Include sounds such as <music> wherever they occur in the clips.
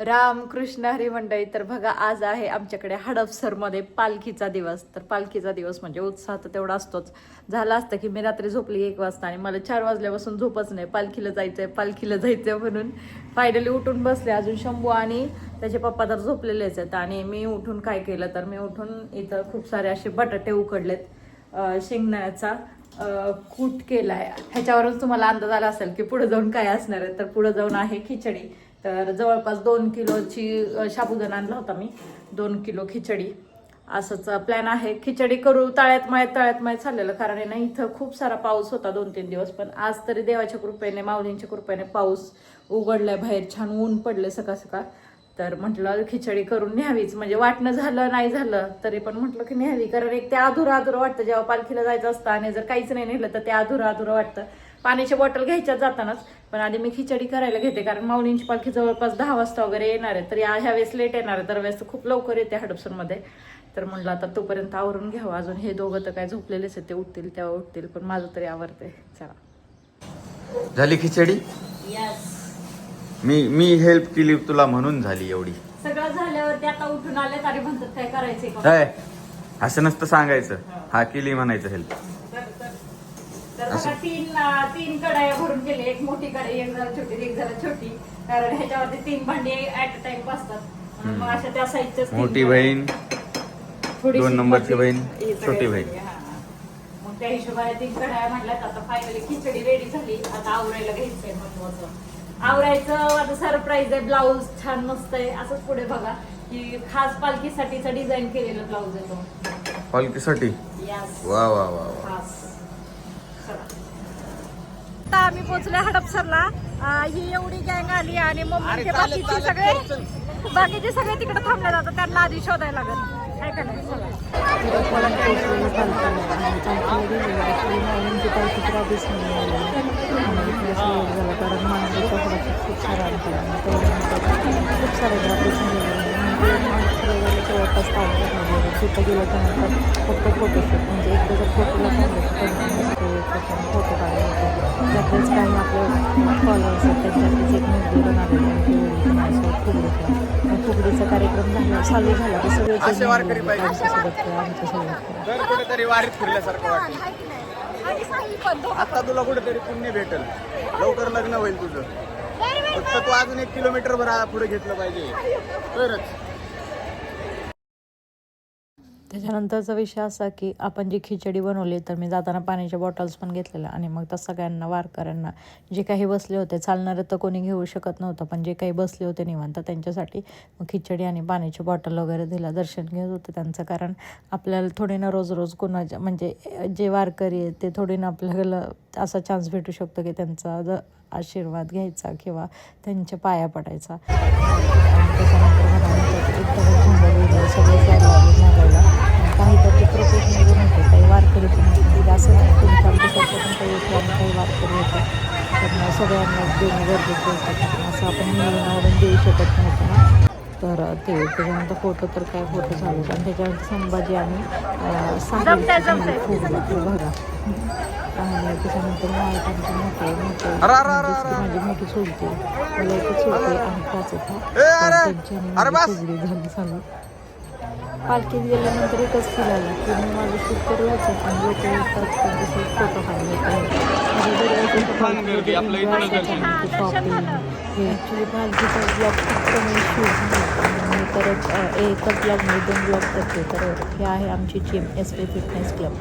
रामकृष्ण हरी मंडळी तर बघा आज आहे आमच्याकडे हडपसरमध्ये पालखीचा दिवस. तर पालखीचा दिवस म्हणजे उत्साह तर तेवढा असतोच. झाला असतं की मी रात्री झोपली एक वाजता आणि मला चार वाजल्यापासून झोपच नाही. पालखीला जायचंय पालखीला जायचंय म्हणून फायनली उठून बसले अजून शंभू आणि त्याचे पप्पा तर झोपलेलेच आहेत. आणि मी उठून काय केलं तर मी उठून इथं खूप सारे असे बटाटे उकडलेत. अं, शेंगदाण्याचा कूट केला आहे ह्याच्यावरून तुम्हाला अंदाज आला असेल की पुढे जाऊन काय असणार आहे? तर पुढे जाऊन आहे खिचडी. तर जवळपास दोन किलोची अं, आणला होता मी. दोन किलो खिचडी. असंच प्लॅन आहे. खिचडी करू तळ्यात मळ्यात तळ्यात मळ्यात चाललेलं कारण आहे ना इथं खूप सारा पाऊस होता दोन तीन दिवस. पण आज तरी देवाच्या कृपेने माऊलींच्या कृपेने पाऊस उघडलाय बाहेर. छान ऊन पडलं सकाळ सकाळ. तर म्हटलं खिचडी करून न्यावीच. म्हणजे वाटणं झालं नाही झालं तरी पण म्हटलं की न्यावी. कारण एक ते अधुरं अधुरं वाटतं. जेव्हा पालखीला जायचं असतं आणि जर काहीच नाही नेलं तर ते अधुरं अधुरं वाटतं. पाण्याची बॉटल घ्यायच्या जातानाच. पण आधी मी खिचडी करायला घेते कारण माऊलींची पालखी जवळपास दहा वाजता वगैरे येणार आहे. तर या ह्या वेळेस लेट येणार आहे. दरवेळेस तर खूप लवकर येते हडपसरमध्ये. तर म्हणलं आता तोपर्यंत आवरून घ्यावं. अजून हे दोघं तर काय झोपलेलेच आहेत. ते उठतील तेव्हा उठतील. पण माझं तरी आवडते चला. झाली खिचडी? मी मी हेल्प केली तुला म्हणून झाली एवढी. सगळं झाल्यावरती आता उठून आले तरी म्हणतात काय करायचंय? का काय? असं नसतं सांगायचं. हा केली म्हणायचं हेल्प तर बघा तीन तीन कढाया भरून गेले एक मोठी कढाई एक जरा छोटी एक जरा छोटी. कारण ह्याच्यावरती तीन भांडी ऍट अ टाइम बसतात. मग अशा त्या साईजच्या मोठी बहीण दोन नंबरची बहीण, छोटी बहीण. मग त्या हिशोबाने तीन कढाया म्हटल्यात. आता फायनली खिचडी रेडी झाली. आता आवरायला घ्यायचंय महत्वाचं. आवरायचं आता सरप्राईज आहे. ब्लाऊज छान मस्त आहे. असंच पुढे बघा की खास पालखीसाठीचा डिझाईन केलेला ब्लाऊज आहे तो. पालखीसाठी. वा वा वा वा. आता आम्ही पोहोचले हडपसरला. ही एवढी गँग आली आणि मम्मीचे बाकीचे सगळे बाकीचे सगळे तिकडे थांबले जातात त्यांना आधी शोधायला लागत काय करायचं खूप सारे ग्राफिक्स जवळपास तिथं गेलं त्यानंतर फक्त फोटोशूट म्हणजे एकदा जर फोटोला फोटो काढायला होतो त्यातलेच काही आपले फॉलोअर्स आहेत त्यांच्यातलेच एक आलेले फुगडीचा. फुगडीचा कार्यक्रम झाला चालू झाला सगळे. आमच्यासोबत खेळा आमच्यासोबत खेळा. तर दोघं. आता तुला कुठेतरी पुण्य भेटेल. लवकर लग्न होईल तुझं. फक्त तू अजून एक किलोमीटर भर पुढे घेतलं पाहिजे. तरच त्याच्यानंतरचा विषय असा की आपण जी खिचडी बनवली तर मी जाताना पाण्याच्या बॉटल्स पण घेतलेल्या आणि मग त्या सगळ्यांना वारकऱ्यांना. जे काही बसले होते चालणारे तर कोणी घेऊ शकत नव्हतं पण जे काही बसले होते निवांत त्यांच्यासाठी मग खिचडी आणि पाण्याची बॉटल वगैरे दिला दर्शन घेत होते त्यांचं. कारण आपल्याला थोडी ना रोज रोज कोणाच्या म्हणजे जे वारकरी आहेत ते थोडी ना आपल्याला असा चान्स भेटू शकतो की त्यांचा ज- आशीर्वाद घ्यायचा किंवा त्यांच्या पाया पडायचा. आणि सगळे सर लागले मागायला काही तर ते प्रोफेशनल होते काही वारकरी पण होते असं काही आणि काही वारकरी होते तर सगळ्यांना देणं गरजेचं होतं असं आपण मिळवून देऊ शकत नव्हतं तर ते त्याच्यानंतर फोटो तर काय फोटो झाले आणि त्याच्यानंतर संभाजी आणि साहिल बघा. आणि त्याच्यानंतर मालकांचे मोठे मोठे अरे, अरे, अरे, जसं की माझी मोठी चुलती. मला एक चुलती आणि बस. फुगडी झाली चालू पालखीत गेल्यानंतर एकच फील आलं की मी माझं शूट करूच आणि लोक येतात त्यांच्यासोबत फोटो काढले. ॲक्च्युली पालखीचा ब्लॉग शूट परत अ, एकच ब्लॉगमध्ये दोन ब्लॉग करते तर हे आहे आमची gym S P fitness club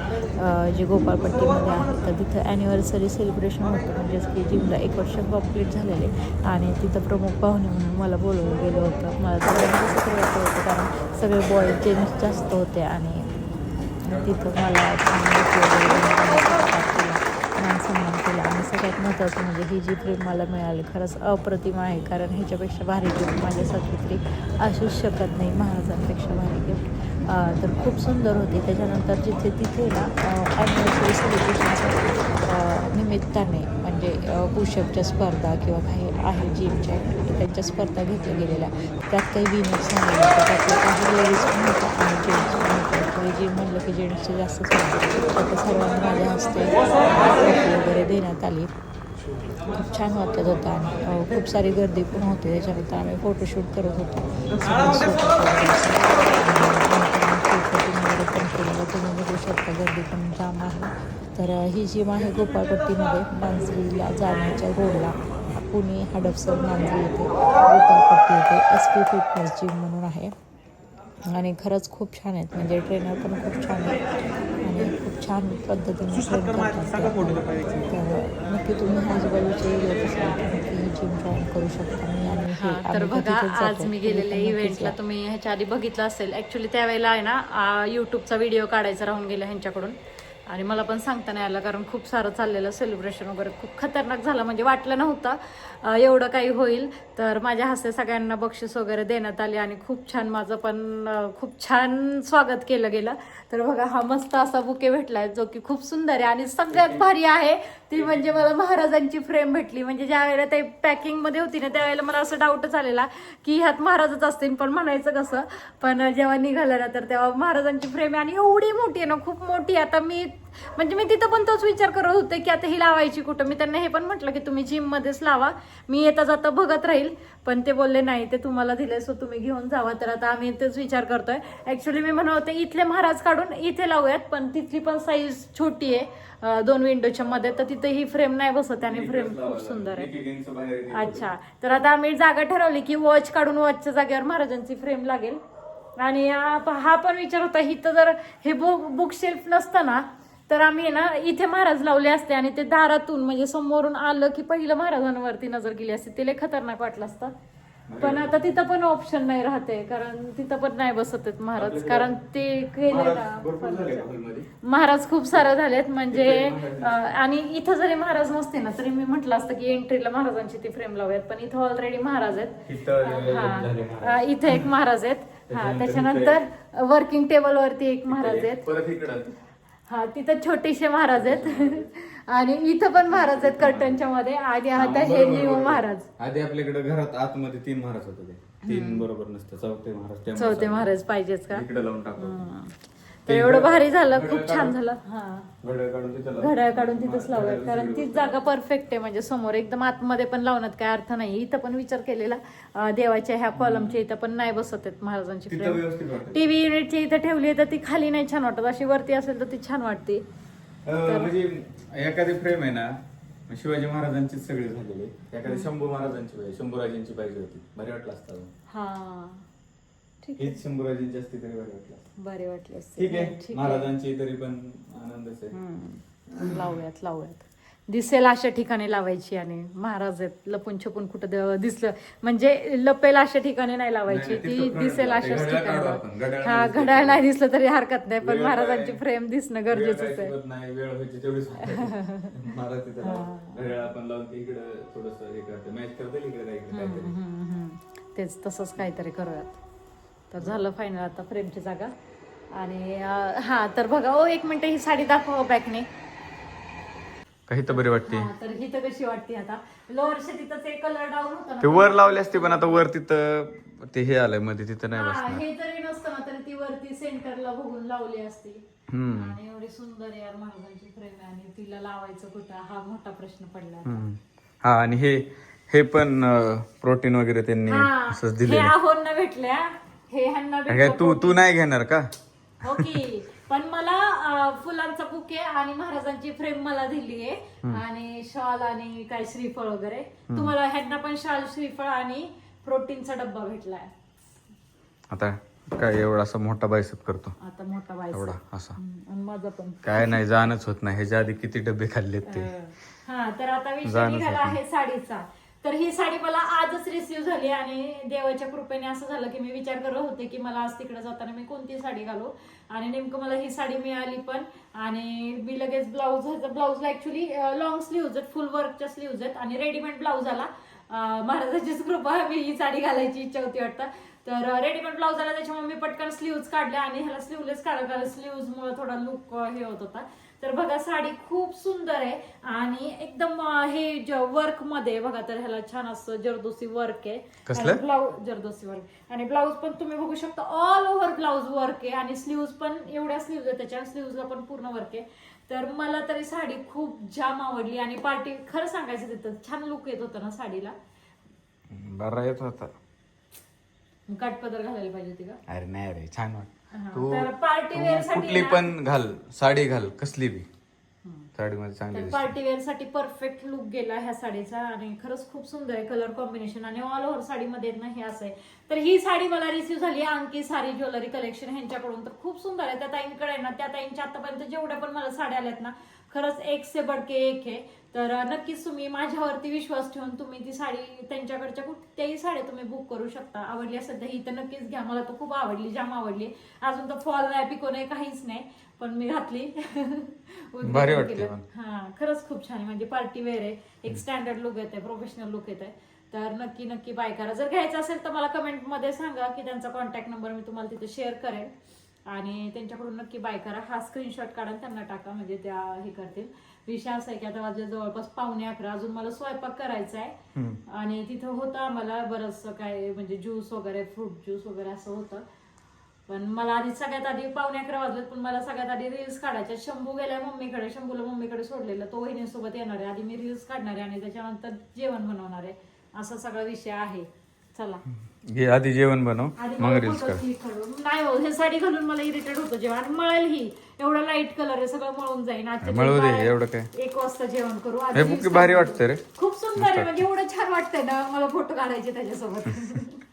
जे गोपाळपट्टीमध्ये आहे. तर तिथं ॲनिव्हर्सरी सेलिब्रेशन होतं. म्हणजेच की जिमला एक वर्ष कंप्लीट झालेले. आणि तिथं प्रमुख पाहुणे म्हणून मला बोलवलं गेलं होतं. मला सगळ्यांना होतं कारण सगळे बॉय जेंट्स जास्त होते. आणि तिथं मला मान सन्मान केला. आणि सगळ्यात महत्त्वाचं म्हणजे ही जी प्रेम मला मिळाली खरंच अप्रतिम आहे. कारण ह्याच्यापेक्षा भारी गिफ्ट माझ्यासाठी तरी असूच शकत नाही महाराजांपेक्षा भारी गिफ्ट तर खूप सुंदर होती. त्याच्यानंतर जिथे तिथे ना ॲनिव्हर्सरी सेलिब्रेशनसाठी निमित्ताने म्हणजे पुशअपच्या स्पर्धा किंवा काही आहे जिमच्या त्यांच्या स्पर्धा घेतल्या गेलेल्या. त्यात काही विनर्स झालेले होते. त्यातले काही लेडीज पण होत्या आणि जेंट्स पण होते काही म्हणलं की जेंट्सचे जास्त तर सर्वांना माझ्या हस्ते वगैरे देण्यात आली. खूप छान वाटत होतं आणि खूप सारी गर्दी पण होती. त्याच्यानंतर आम्ही फोटोशूट करत होतो. तुम्ही बघू शकता गर्दी पण जाम आहे तर ही जिम आहे गोपाळपट्टीमध्ये मांजरीला जाण्याच्या रोडला पुणे हडपसर मांजरी येथे गोपाळपट्टी येथे एस पी फिटनेस जिम म्हणून आहे. आणि खरंच खूप छान आहेत म्हणजे ट्रेनर पण खूप छान आहेत आणि खूप छान पद्धतीने ट्रेन करतात. तर नक्की तुम्ही आजूबाजूचे असाल नक्की ही जिम जॉईन करू शकता मी आणि हे तर बघा आज. मी गेलेले इव्हेंटला. तुम्ही ह्याच्या आधी बघितलं असेल ऍक्च्युली त्यावेळेला आहे ना युट्यूबचा व्हिडिओ काढायचा राहून गेला ह्यांच्याकडून आणि मला पण सांगता नाही आलं कारण खूप सारं चाललेलं सेलिब्रेशन वगैरे खूप खतरनाक झालं. म्हणजे वाटलं नव्हतं एवढं काही होईल. तर माझ्या हस्ते सगळ्यांना बक्षीस वगैरे देण्यात आले आणि खूप छान माझं पण खूप छान स्वागत केलं गेलं. तर बघा हा मस्त असा बुके भेटलाय जो की खूप सुंदर आहे आणि सगळ्यात भारी आहे ती म्हणजे मला महाराजांची फ्रेम भेटली. म्हणजे ज्या वेळेला ते पॅकिंगमध्ये होती ना त्यावेळेला मला असं डाऊटच आलेला की ह्यात महाराजच असतील पण म्हणायचं कसं? पण जेव्हा निघालं ना तर तेव्हा महाराजांची फ्रेम आहे आणि एवढी मोठी आहे ना खूप मोठी आहे. आता मी म्हणजे मी तिथं पण तोच विचार करत होते की आता ही लावायची कुठं. मी त्यांना हे पण म्हटलं की तुम्ही जिम मध्येच लावा. मी येता जाता बघत राहील. पण ते बोलले नाही ते तुम्हाला दिले सो तुम्ही घेऊन जावा. तर आता आम्ही तेच विचार करतोय. ऍक्च्युली मी म्हणत होते इथले महाराज काढून इथे लावूयात पण तिथली पण साईज छोटी आहे दोन विंडोच्या मध्ये. तर तिथे ही फ्रेम नाही बसत आणि फ्रेम खूप सुंदर आहे. अच्छा. तर आता आम्ही जागा ठरवली की वॉच काढून वॉचच्या जागेवर महाराजांची फ्रेम लागेल. आणि हा पण विचार होता इथं जर हे बुक बुक शेल्फ नसतं ना तर आम्ही ना इथे महाराज लावले असते आणि ते दारातून म्हणजे समोरून आलं की पहिलं महाराजांवरती नजर गेली असते. ते लय खतरनाक वाटलं असतं. पण आता तिथं पण ऑप्शन नाही राहते कारण तिथं पण नाही बसत आहेत महाराज. कारण ते केले ना महाराज खूप सारे झालेत म्हणजे आणि इथं जरी महाराज नसते ना तरी मी म्हटलं असतं की एंट्रीला महाराजांची ती फ्रेम लावूयात. पण इथं ऑलरेडी महाराज आहेत. हा इथे एक महाराज आहेत. हा त्याच्यानंतर वर्किंग टेबल वरती एक महाराज आहेत. हा तिथं छोटेसे महाराज आहेत. आणि इथं पण महाराज आहेत कर्टनच्या मध्ये. आणि आता हे न्यू महाराज. आधी आपल्याकडे घरात आतमध्ये तीन महाराज होते ते. तीन बरोबर नसतं. चौथे महाराज त्यामुळे चौथे. महाराज पाहिजेच का? इकडे लावून टाकतो तर एवढं भारी झालं खूप छान झालं. हा. घड्याळ काढून तिथं लावून. घड्याळ काढून तिथंच लावूयात कारण तीच जागा परफेक्ट आहे म्हणजे समोर एकदम आतमध्ये पण लावण्यात काय अर्थ नाही. इथं पण विचार केलेला अं, देवाच्या ह्या कॉलमच्या इथं पण नाही बसत आहेत महाराजांची तिथं फ्रेम व्यवस्थित वाटतं. टीव्ही युनिटची इथं ठेवली आहे तर ती खाली नाही छान वाटत. अशी वरती असेल तर ती छान वाटते. अं, म्हणजे एखादी फ्रेम आहे ना शिवाजी महाराजांची सगळी झालेली एखादी शंभू महाराजांची पाहिजे शंभूराजांची पाहिजे होती भारी वाटलं असतं. हा. ठीक आहे. हीच शंभूराजांची असती तरी भारी वाटलं. बरे वाटले. ठीक आहे. ठीक महाराजांची तरी पण आनंदच आहे. हम्म. लावूयात लावूयात. दिसेल अशा ठिकाणी लावायची आणि महाराज आहेत. लपून छपून कुठं दिसलं. म्हणजे लपेल अशा ठिकाणी नाही लावायची. नाही, ती तिथं दिसेल अशाच ठिकाणी. आपण. घड्याळ लावा. हा नाही दिसलं घड्याळ नाही. दिसलं तरी हरकत नाही. पण वेळ महाराजांची काय- फ्रेम दिसणं वेळ गरजेचंच आहे. चुकत नाही. वेळ व्हायची तेवढीच महाराज तिथं लावून. घड्याळ आपण लावून इकडे थोडस हे करते. मॅच करता इकडे काय इकडे काहीतरी. हम्म, हम्म. तेच तसंच काहीतरी करूयात. तर झालं फायनल आता फ्रेमची जागा. आणि हा तर बघा ओ एक मिनिट ही साडी दाखवा बॅकने. काही तर बरी वाटते. हा, तर ही तर कशी वाटते आता. लोअर तिथं ते कलर डाऊन होता ते वर लावले असते पण आता वर तिथं ते हे आलंयमध्ये तिथं नाही हा, बसणार. हे जरी नसतं ना तरी ती वरती सेंटरला बघून लावली असती. हम्म. आणि एवढी सुंदर यार महाराजांची फ्रेम आहे आणि तिला लावायचं कुठं? हा मोठा प्रश्न पडला हम्म. हा आणि हे हे पण प्रोटीन वगैरे त्यांनी हा, असंच हे दिलेलं आहोंना भेटल्या हे ह्यांना आणि काय तू तू नाही घेणार का? ओके पण मला अं, फुलांचा बुके आणि महाराजांची फ्रेम मला दिली आहे. आणि शॉल आणि काय श्रीफळ वगैरे. तुम्हाला ह्यांना पण शॉल श्रीफळ आणि प्रोटीनचा डब्बा भेटलाय. आता काय एवढा असा मोठा बायसेप करतो. आता मोठा बायस एवढा असा. आणि माझा पण. काय नाही जाणच होत नाही. ह्याच्या आधी किती डबे खाल्लेत ते. हा तर आता विषय निघाला आहे साडीचा. तर ही साडी मला आजच रिसिव्ह झाली आणि देवाच्या कृपेने असं झालं की मी विचार करत होते की मला आज तिकडे जाताना मी कोणती साडी घालू. आणि नेमकं मला ही साडी मिळाली पण. आणि मी लगेच ब्लाऊज ब्लाऊजला ॲक्च्युली लॉंग स्लीव्ज आहेत फुल वर्कच्या स्लीव्ज आहेत. आणि रेडीमेड ब्लाऊज आला. महाराजाचीच कृपा मी ही साडी घालायची इच्छा होती वाटतं. तर रेडीमेड ब्लाऊज आला त्याच्यामुळे मी पटकन स्लीव्ज काढल्या. आणि ह्याला स्लीवलेस काढा स्लीव्जमुळे स्लीव्ज मुळे थोडा लुक हे होत होता. तर बघा साडी खूप सुंदर आहे. आणि एकदम हे वर्कमध्ये बघा तर ह्याला छान असं जरदोसी वर्क आहे? ब्लाऊज जरदोसी वर्क आणि ब्लाऊज पण तुम्ही बघू शकता ऑल ओव्हर ब्लाऊज वर्क आहे. आणि स्लीव्ज पण एवढ्या स्लीव्ज आहे त्याच्या स्लीव्जला पण पूर्ण वर्क आहे. तर मला तरी साडी खूप जाम आवडली. आणि पार्टी खरं सांगायचं तिथं छान लुक येत होतं ना साडीला. बरा येत होता. काटपदर घालायला पाहिजे होती का? अरे नाही रे छान वाट हा, तू तर पार्टी तू वेअरसाठी कुठली ना- पण घाल साडी घाल कसली बी. साडीमध्ये चांगली तर दिसते. पार्टी वेअरसाठी परफेक्ट लुक गेला ह्या साडीचा आणि खरंच खूप सुंदर आहे कलर कॉम्बिनेशन आणि ऑल ओव्हर साडीमध्ये ना हे असं आहे. तर ही साडी मला रिसीव्ह झाली अंकी साडी ज्वेलरी कलेक्शन ह्यांच्याकडून. तर खूप सुंदर आहे. त्या ताईंकडे आहे ना त्या ताईंच्या आतापर्यंत जेवढ्या पण मला साड्या आल्यात ना खरंच एक से बडके एक आहे. तर नक्कीच तुम्ही माझ्यावरती विश्वास ठेवून तुम्ही ती साडी त्यांच्याकडच्या कुठल्याही साड्या तुम्ही बुक करू शकता. आवडली असेल तर ही तर नक्कीच घ्या. मला तर खूप आवडली जाम आवडली. अजून तर फॉल नाही पिको नाही काहीच नाही पण मी घातली. <laughs> हा खरंच खूप छान आहे. म्हणजे पार्टी वेअर आहे. एक स्टँडर्ड लुक येत आहे प्रोफेशनल लुक येत आहे तर नक्की नक्की बाय करा जर घ्यायचं असेल तर मला कमेंटमध्ये सांगा की त्यांचा कॉन्टॅक्ट नंबर मी तुम्हाला तिथे शेअर करेन. आणि त्यांच्याकडून नक्की बाय करा. हा स्क्रीनशॉट काढून त्यांना टाका म्हणजे त्या हे करतील. विषय असा आहे की आता वाजले जवळपास पावणे अकरा अजून मला स्वयंपाक करायचा आहे. आणि तिथं होतं आम्हाला बरंचसं काय म्हणजे ज्यूस वगैरे फ्रूट ज्यूस वगैरे असं होतं. पण मला आधी सगळ्यात आधी पावणे अकरा वाजलेत पण मला सगळ्यात आधी रील्स काढायच्या. शंभू गेलाय मम्मीकडे शंभूला मम्मीकडे सोडलेलं. तो वहिनीसोबत येणार आहे. आधी मी रील्स काढणार आहे आणि त्याच्यानंतर जेवण बनवणार आहे. असा सगळा विषय आहे. चला. घे आधी जेवण बनव. आधी मग मला रील्स click करू. नाही हो हे साडी घालून मला इरिटेट होतं जेवण आणि मळेल ही. एवढा लाइट कलर आहे सगळं मळून जाईल आजच्या मळू दे, एवढं काय. एक वाजता जेवण करू. आधी हे reels बुक भारी काढू. वाटतं रे. खूप सुंदर आहे म्हणजे एवढं छान वाटतंय ना मला फोटो काढायचे त्याच्यासोबत. <laughs>